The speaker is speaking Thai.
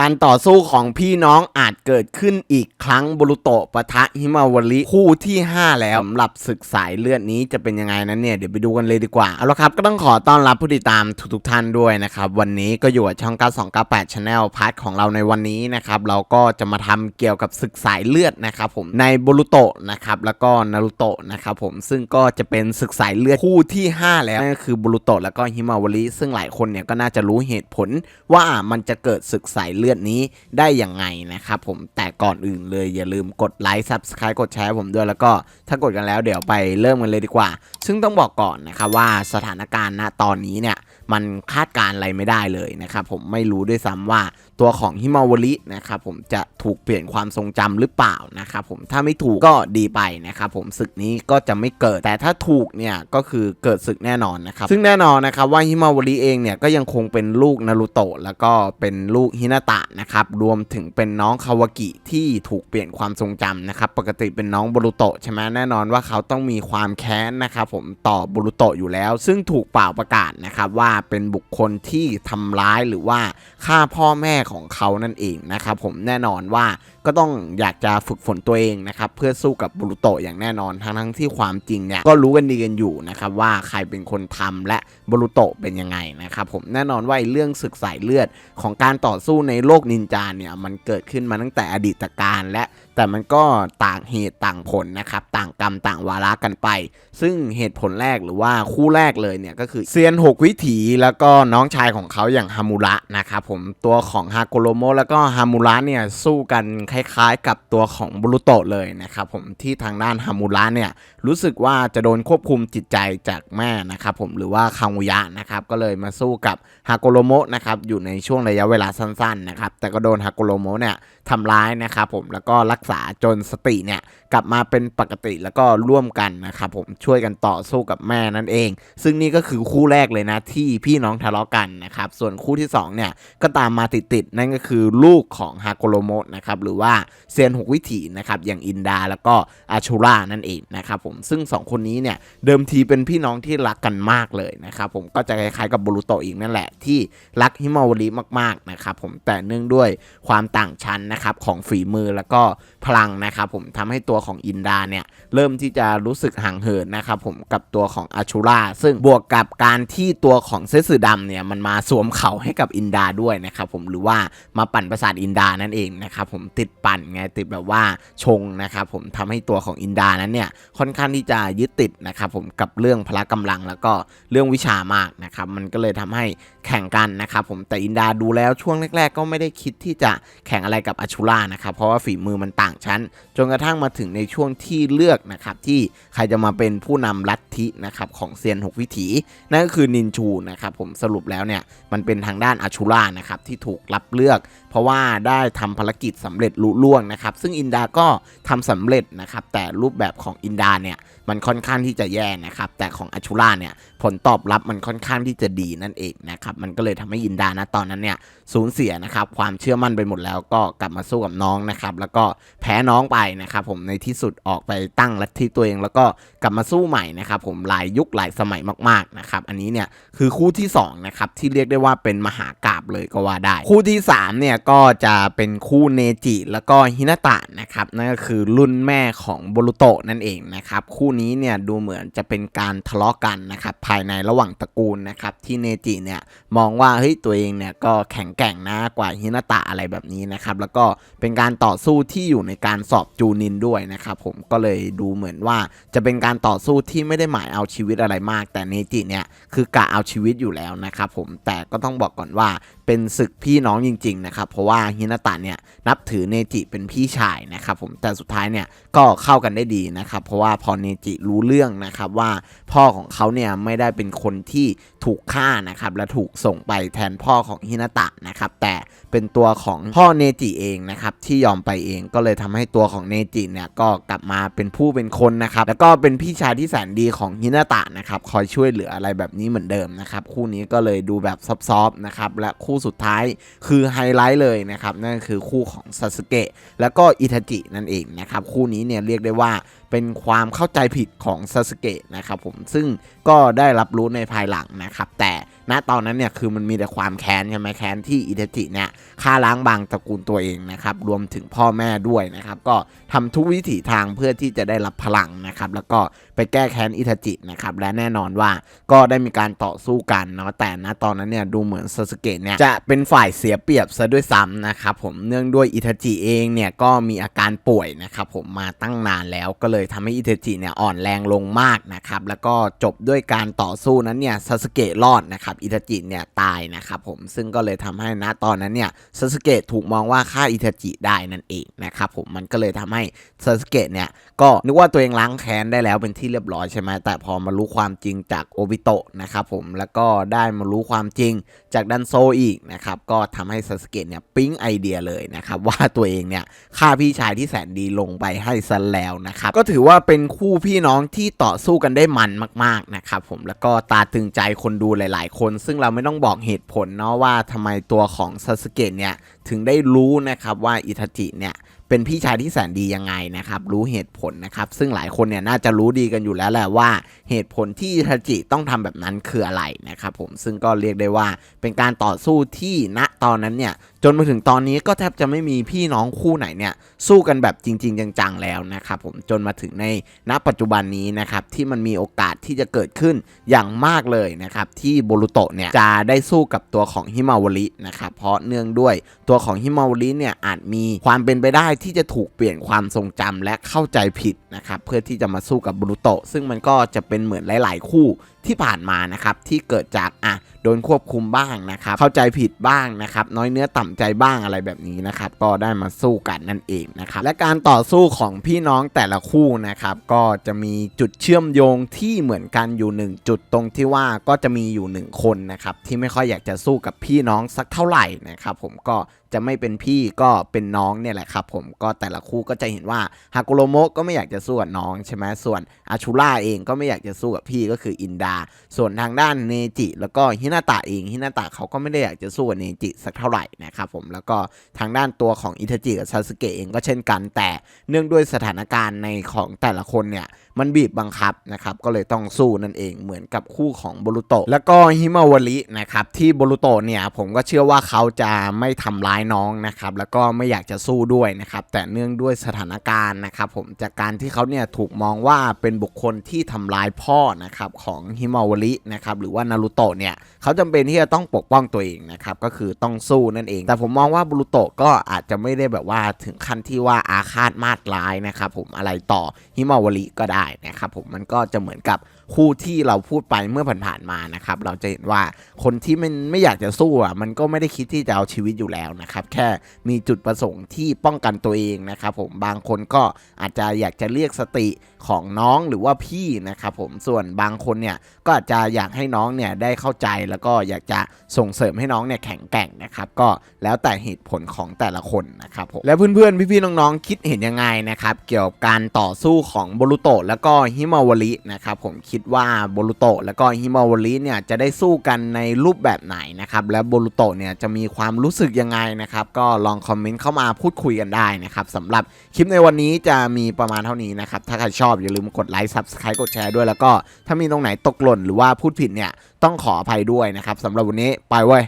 การต่อสู้ของพี่น้องอาจเกิดขึ้นอีกครั้งบรุโตะปะทะฮิมาวาริคู่ที่ 5 แล้วสำหรับศึกสายเลือดนี้จะเป็นยังไงนั้นเนี่ย เดี๋ยวไปดูกันเลยดีกว่า เอาละครับก็ต้องขอต้อนรับผู้ติดตามทุกๆท่านด้วยนะครับ วันนี้ก็อยู่กับช่อง 9298 Channel พาร์ทของเราในวันนี้นะครับ เราก็จะมาทำเกี่ยวกับศึกสายเลือดนะครับผมในบรุโตะนะครับแล้วก็นารุโตะนะครับผมซึ่งก็จะเป็นศึกสายเลือดคู่ที่ 5 แล้วนั่นก็คือบรุโตะแล้วก็ฮิมาวาริซึ่งหลายคนเนี่ยก็น่าจะรู้เหตุผลว่ามันจะเกิดศึกสายเลือดนี้ได้อย่างไงนะครับผมแต่ก่อนอื่นเลยอย่าลืมกดไลค์ Subscribe กดแชร์ผมด้วยแล้วก็ถ้ากดกันแล้วเดี๋ยวไปเริ่มกันเลยดีกว่า ซึ่งต้องบอกก่อนนะครับว่าสถานการณ์ณตอนนี้เนี่ยมันคาดการณ์อะไรไม่ได้เลยนะครับผมไม่รู้ด้วยซ้ำว่า ตัวของฮิมาวารินะครับผมจะถูกเปลี่ยนความทรงจำหรือเปล่านะครับผมถ้าไม่ถูกก็ดีไปนะครับผมศึกนี้ก็จะไม่เกิด แต่ถ้าถูกเนี่ยก็คือเกิดศึกแน่นอนนะครับซึ่งแน่นอนนะครับว่าฮิมาวาริเองเนี่ยก็ยังคงเป็นลูกนารูโตะแล้วก็เป็นลูกฮินาตะนะครับรวมถึงเป็นน้องคาวากิที่ถูกเปลี่ยนความทรงจำนะครับปกติเป็นน้องบรุโตะใช่ไหมแน่นอนว่าเขาต้องมีความแค้นนะครับผมต่อบรุโตะอยู่แล้ว ซึ่งถูกเปล่าประกาศนะครับว่าเป็นบุคคลที่ทำร้ายหรือว่าฆ่าพ่อแม่ของเขานั่นเองนะครับผมแน่นอนว่า ก็ต้องอยากจะฝึกฝนตัวเองนะครับเพื่อสู้กับบรุโตะอย่างแน่นอนทั้งทั้งที่ความจริงเนี่ยก็รู้กันดีกันอยู่นะครับว่าใครเป็นคนทำและบรุโตะเป็นยังไงนะครับผมแน่นอนว่าไอเรื่องศึกสายเลือดของการต่อสู้ในโลกนินจาเนี่ยมันเกิดขึ้นมาตั้งแต่อดีตการและแต่มันก็ต่างเหตุต่างผลนะครับต่างกรรมต่างวาระกันไป ซึ่งเหตุผลแรกหรือว่าคู่แรกเลยเนี่ยก็คือเซียน6วิถีแล้วก็น้องชายของเขาอย่างฮามูระนะครับผมตัวของฮากโรโมะแล้วก็ฮามูระเนี่ยสู้กันคล้ายๆ กับตัวของบรุโตะเลยนะครับผมที่ทางด้านฮามูระเนี่ยรู้สึกว่าจะโดนควบคุมจิตใจจากแม่นะครับผมหรือว่าคางุยะนะครับก็เลยมาสู้กับฮาโกโรโมะนะครับอยู่ในช่วงระยะเวลาสั้นๆนะครับแต่ก็โดนฮาโกโรโมะเนี่ยทำร้ายนะครับผมแล้วก็รักษาจนสติเนี่ย ลับมาเป็นปกติแล้วก็ร่วมกันนะครับผมช่วยกันต่อสู้กับแม่นั่นเอง ซึ่งนี่ก็คือคู่แรกเลยนะที่พี่น้องทะเลาะกันนะครับส่วนคู่ที่สองเนี่ยก็ตามมาติดๆนั่นก็คือลูกของฮาโกโรโมะนะครับหรือว่าเซียนหกวิถีนะครับอย่างอินดาแล้วก็อาชูรานั่นเองนะครับผมซึ่งสองคนนี้เนี่ยเดิมทีเป็นพี่น้องที่รักกันมากเลยนะครับผมก็จะคล้ายๆกับบรูโตอีกนั่นแหละที่รักฮิมาวาริมากๆนะครับผมแต่เนื่องด้วยความต่างชั้นนะครับของฝีมือแล้วก็พลังนะครับผมทำให้ตัวของอินดาเนี่ยเริ่มที่จะรู้สึกห่างเหินนะครับผมกับตัวของอาชูราซึ่งบวกกับการที่ตัวของเซสึดำเนี่ยมันมาสวมเขาให้กับอินดาด้วยนะครับผมหรือว่ามาปั่นประสาทอินดานั่นเองนะครับผมติดปั่นไงติดแบบว่าชงนะครับผมทำให้ตัวของอินดานั้นเนี่ยค่อนข้างที่จะยึดติดนะครับผมกับเรื่องพละกำลังแล้วก็เรื่องวิชามากนะครับมันก็เลยทำให้แข่งกันนะครับผมแต่อินดาดูแล้วช่วงแรก ๆ ก็ไม่ได้คิดที่จะแข่งอะไรกับอาชูรานะครับเพราะว่าฝีมือมันต่างชั้น จนกระทั่งมาถึงในช่วงที่เลือกนะครับที่ใครจะมาเป็นผู้นำลัทธินะครับของเซียนหกวิถี นั่นก็คือนินชูนะครับผมสรุปแล้วเนี่ยมันเป็นทางด้านอาชูรานะครับที่ถูกรับเลือก เพราะว่าได้ทำภารกิจสำเร็จลุล่วงนะครับซึ่งอินดาก็ทำสำเร็จนะครับแต่รูปแบบของอินดาเนี่ยมันค่อนข้างที่จะแย่นะครับแต่ของอาชูราเนี่ยผลตอบรับมันค่อนข้างที่จะดีนั่นเองนะครับมันก็เลยทำให้อินดานะตอนนั้นเนี่ยสูญเสียนะครับความเชื่อมั่นไปหมดแล้วก็กลับมาสู้กับน้องนะครับแล้วก็แพ้น้องไปนะครับผมในที่สุดออกไปตั้งลัทธิตัวเองแล้วก็กลับมาสู้ใหม่นะครับผมหลายยุคหลายสมัยมากๆนะครับอันนี้เนี่ยคือคู่ที่2นะครับที่เรียกได้ว่าเป็นมหากราบเลยก็ว่าได้ คู่ที่3เนี่ยก็จะเป็นคู่เนจิแล้วก็ฮินาตะนะครับนั่นก็คือรุ่นแม่ของโบรุโตะนั่นเองนะครับคู่นี้เนี่ยดูเหมือนจะเป็นการทะเลาะกันนะครับภายในระหว่างตระกูลนะครับที่เนจิเนี่ยมองว่าเฮ้ยตัวเองเนี่ยก็แข็งแกร่งนะกว่าฮินาตะอะไรแบบนี้นะครับแล้วก็เป็นการต่อสู้ที่อยู่ในการสอบจูนินด้วยนะครับผมก็เลยดูเหมือนว่าจะเป็นการต่อสู้ที่ไม่ได้หมายเอาชีวิตอะไรมาก แต่เนจิเนี่ยคือกะเอาชีวิตอยู่แล้วนะครับผมแต่ก็ต้องบอกก่อนว่าเป็นศึกพี่น้องจริงๆนะครับเพราะว่าฮินาตะเนี่ยนับถือเนจิเป็นพี่ชายนะครับผมแต่สุดท้ายเนี่ย ก็เข้ากันได้ดีนะครับ เพราะว่าพอเนจิรู้เรื่องนะครับว่าพ่อของเขาเนี่ยไม่ได้เป็นคนที่ถูกฆ่านะครับและถูกส่งไปแทนพ่อของฮินาตะนะครับแต่เป็นตัวของพ่อเนจิเองนะครับที่ยอมไปเองก็เลยทำให้ตัวของเนจิเนี่ยก็กลับมาเป็นผู้เป็นคนนะครับแล้วก็เป็นพี่ชายที่แสนดีของฮินาตะนะครับคอยช่วยเหลืออะไรแบบนี้เหมือนเดิมนะครับคู่นี้ก็เลยดูแบบซอฟๆนะครับและคู่สุดท้ายคือไฮไลท์เลยนะครับนั่นคือคู่ของซาสึเกะแล้วก็อิทาจินั่นเองนะครับคู่นี้เนี่ยเรียกได้ว่าเป็นความเข้าใจผิดของซาสึเกะนะครับผมซึ่งก็ได้รับรู้ในภายหลังนะครับแต่ณตอนนั้นเนี่ยคือมันมีแต่ความแค้นใช่ไหมแค้นที่อิทาจิเนี่ยฆ่าล้างบางตระกูลตัวเองนะครับรวมถึงพ่อแม่ด้วยนะครับก็ทำทุกวิถีทางเพื่อที่จะได้รับพลังนะครับแล้วก็ ไปแก้แค้นอิทาจินะครับและแน่นอนว่าก็ได้มีการต่อสู้กันเนาะแต่ณตอนนั้นเนี่ยดูเหมือนซาสึเกะเนี่ยจะเป็นฝ่ายเสียเปรียบซะด้วยซ้ำนะครับผมเนื่องด้วยอิทาจิเองเนี่ยก็มีอาการป่วยนะครับผมมาตั้งนานแล้วก็เลยทำให้อิทาจิเนี่ยอ่อนแรงลงมากนะครับแล้วก็จบด้วยการต่อสู้นั้นเนี่ยซาสึเกะรอดนะครับอิทาจิเนี่ยตายนะครับผมซึ่งก็เลยทำให้ณตอนนั้นเนี่ยซาสึเกะถูกมองว่าฆ่าอิทาจิได้นั่นเองนะครับผมมันก็เลยทำให้ซาสึเกะเนี่ยก็นึกว่าตัวเองล้างแค้นได้แล้วเป็นที่เรียบร้อยใช่ไหมแต่พอมารู้ความจริงจากโอบิโตะนะครับผมแล้วก็ได้มารู้ความจริงจากดันโซอีกนะครับก็ทำให้ซาสเกะเนี่ยปิ๊งไอเดียเลยนะครับว่าตัวเองเนี่ยฆ่าพี่ชายที่แสนดีลงไปให้ซะแล้วนะครับก็ถือว่าเป็นคู่พี่น้องที่ต่อสู้กันได้มันมากๆนะครับผมแล้วก็ตาตึงใจคนดูหลาย ๆ คน ซึ่งเราไม่ต้องบอกเหตุผลเนาะว่าทำไมตัวของซาสเกะเนี่ยถึงได้รู้นะครับว่าอิทาจิเนี่ย เป็นพี่ชายที่แสนดียังไงนะครับ รู้เหตุผลนะครับ ซึ่งหลายคนเนี่ยน่าจะรู้ดีกันอยู่แล้วแหละว่าเหตุผลที่อิทาจิต้องทำแบบนั้นคืออะไรนะครับผมซึ่งก็เรียกได้ว่าเป็นการต่อสู้ที่ณตอนนั้นเนี่ยจนมาถึงตอนนี้ก็แทบจะไม่มีพี่น้องคู่ไหนเนี่ยสู้กันแบบจริง ๆ จังๆแล้วนะครับผมจนมาถึงในณปัจจุบันนี้นะครับที่มันมีโอกาสที่จะเกิดขึ้นอย่างมากเลยนะครับที่โบรุโตะเนี่ยจะได้สู้กับตัวของฮิมาวรินะครับเพราะเนื่องด้วยตัวของฮิมาวริเนี่ยอาจมีความเป็นไปได้ที่จะถูกเปลี่ยนความทรงจำและเข้าใจผิดนะครับเพื่อที่จะมาสู้กับบรุโตซึ่งมันก็จะเป็นเหมือนหลาย ๆ คู่ที่ผ่านมานะครับที่เกิดจากอะโดนควบคุมบ้างนะครับเข้าใจผิดบ้างนะครับน้อยเนื้อต่ำใจบ้างอะไรแบบนี้นะครับก็ได้มาสู้กันนั่นเองนะครับและการต่อสู้ของพี่น้องแต่ละคู่นะครับก็จะมีจุดเชื่อมโยงที่เหมือนกันอยู่หนึ่งจุดตรงที่ว่าก็จะมีอยู่หนึ่งคนนะครับที่ไม่ค่อยอยากจะสู้กับพี่น้องสักเท่าไหร่นะครับผมก็ จะไม่เป็นพี่ก็เป็นน้องเนี่ยแหละครับผมก็แต่ละคู่ก็จะเห็นว่าฮากุโรโมะก็ไม่อยากจะสู้กับน้องใช่ไหมส่วนอาชูล่าเองก็ไม่อยากจะสู้กับพี่ก็คืออินดา ส่วนทางด้านเนจิแล้วก็ฮินาตะเองฮินาตะเขาก็ไม่ได้อยากจะสู้กับเนจิสักเท่าไหร่นะครับผมแล้วก็ทางด้านตัวของอิทาจิกับซาสึเกะเองก็เช่นกัน แต่เนื่องด้วยสถานการณ์ในของแต่ละคนเนี่ยมันบีบบังคับนะครับก็เลยต้องสู้นั่นเองเหมือนกับคู่ของโบรุโตแล้วก็ฮิมาวรินะครับที่โบรุโตเนี่ยผมก็เชื่อว่าเขาจะไม่ทำร้ายน้องนะครับแล้วก็ไม่อยากจะสู้ด้วยนะครับแต่เนื่องด้วยสถานการณ์นะครับผมจากการที่เขาเนี่ยถูกมองว่าเป็นบุคคลที่ทำร้ายพ่อนะครับของฮิมาวรินะครับหรือว่านารูโตะเนี่ยเขาจำเป็นที่จะต้องปกป้องตัวเองนะครับก็คือต้องสู้นั่นเอง แต่ผมมองว่าบรุโตะก็อาจจะไม่ได้แบบว่าถึงขั้นที่ว่าอาฆาตมาดร้ายนะครับผมอะไรต่อฮิมาวริก็ได้นะครับผมมันก็จะเหมือนกับคู่ที่เราพูดไปเมื่อผ่านๆมานะครับ เราจะเห็นว่าคนที่มันไม่อยากจะสู้อะมันก็ไม่ได้คิดที่จะเอาชีวิตอยู่แล้วนะครับ แค่มีจุดประสงค์ที่ป้องกันตัวเองนะครับ ผมบางคนก็อาจจะอยากจะเรียกสติของน้องหรือว่าพี่นะครับ ผมส่วนบางคนเนี่ยก็อาจจะอยากให้น้องเนี่ยได้เข้าใจแล้วก็อยากจะส่งเสริมให้น้องเนี่ยแข็งแกร่งนะครับก็แล้วแต่เหตุผลของแต่ละคนนะครับผมแล้วเพื่อนๆพี่ๆน้องๆคิดเห็นยังไงนะครับ เกี่ยวกับการต่อสู้ของโบรุโตะแล้วก็ฮิมาวรินะครับผมคิดคิดว่าโบรุโตะแล้วก็ฮิมาวริเนี่ยจะได้สู้กันในรูปแบบไหนนะครับ และโบรุโตะเนี่ยจะมีความรู้สึกยังไงนะครับ ก็ลองคอมเมนต์เข้ามาพูดคุยกันได้นะครับสำหรับคลิปในวันนี้จะมีประมาณเท่านี้นะครับ ถ้าใครชอบอย่าลืมกดไลค์ซับสไครต์กดแชร์ด้วยแล้วก็ถ้ามีตรงไหนตกหล่นหรือว่าพูดผิดเนี่ยต้องขออภัยด้วยนะครับสำหรับวันนี้ไปเว้ย